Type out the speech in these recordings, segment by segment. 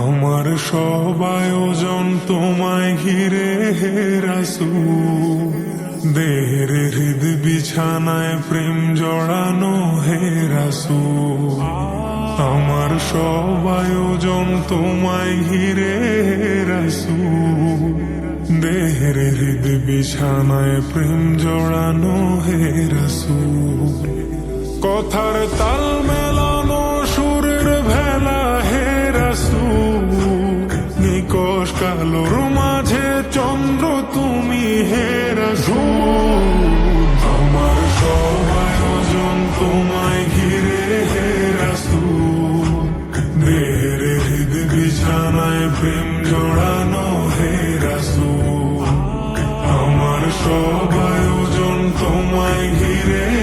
আমার সব আয়োজন তোমায় ঘিরে হে রাসু দেহের হৃদ বিছানায় প্রেম জড়ানো হে রাসু আমার সব আয়োজন তোমায় ঘিরে হে রাসু দেহের হৃদ বিছানায় প্রেম জড়ানো হে রাসু কথার তাল কালোর মাঝে চন্দ্র, তুমি হে রাসু আমার সব আয়োজন তোমায় ঘিরে হে রাসু দেহের বিছানায় প্রেম জড়ানো হে রাসু আমার সব আয়োজন তোমায় ঘিরে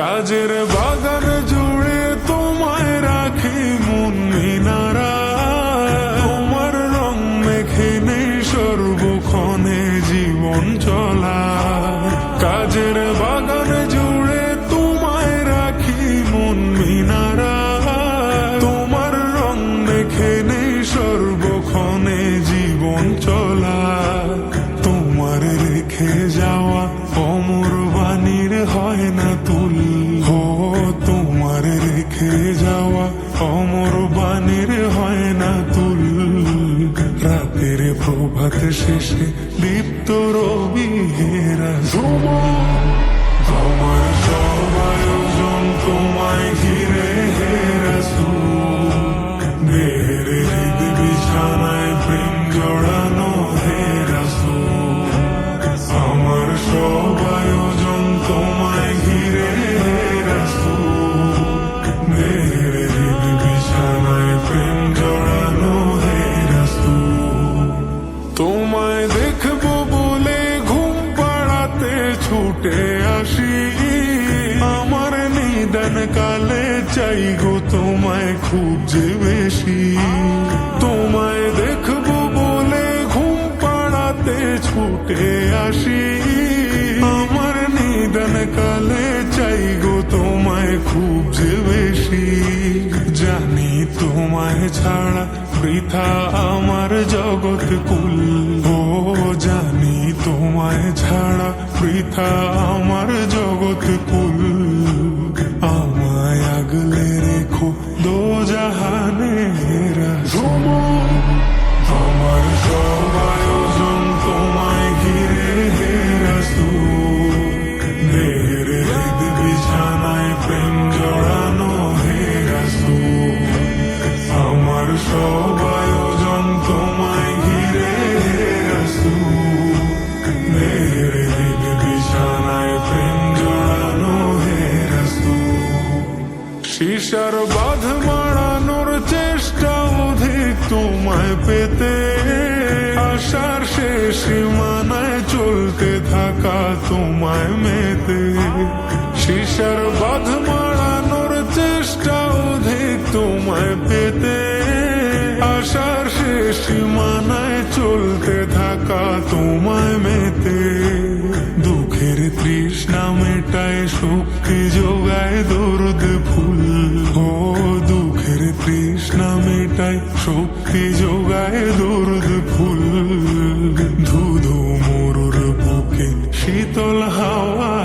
কাজের বাগান জুড়ে তোমায় রাখি মন মিনারা। তোমার রং মেখে নেই সর্বক্ষণে জীবন চলা। কাজের বাগান জুড়ে তোমায় রাখি মন মিনারা। তোমার রং মেখে নেই সর্বক্ষণে জীবন চলা। রেখে যাওয়া অমর বাণীর হয় না তুল রাতের প্রভাত শেষে দীপ্ত রবি হেরা। তোমার সব আয়োজন তোমায় নিদান কালে চাই গো তোমায় খুব যে বেশি। তোমায় দেখব বলে ঘুম পাড়াতে ছুটে আসি। আমার নিদান কালে চাই গো তোমায় খুব যে বেশি। জানি তোমায় ছাড়া বৃথা আমার জগৎ কুল। ও, জানি তোমায় ছাড়া বৃথা আমার জগৎ কুল। শিশার বাঁধ মারানোর চেষ্টা অধিক তোমায় পেতে। আশার শেষ সীমানায় চলতে থাকা তোমায় মেতে। শিশার বাঁধ মারানোর চেষ্টা অধিক তোমায় পেতে। আশার শেষ সীমানায় চলতে থাকা তোমায় মেতে। তৃষ্ণা শক্তি যোগায় দুর্দ ফুল। ধুধু মরুর বুকে শীতল হাওয়া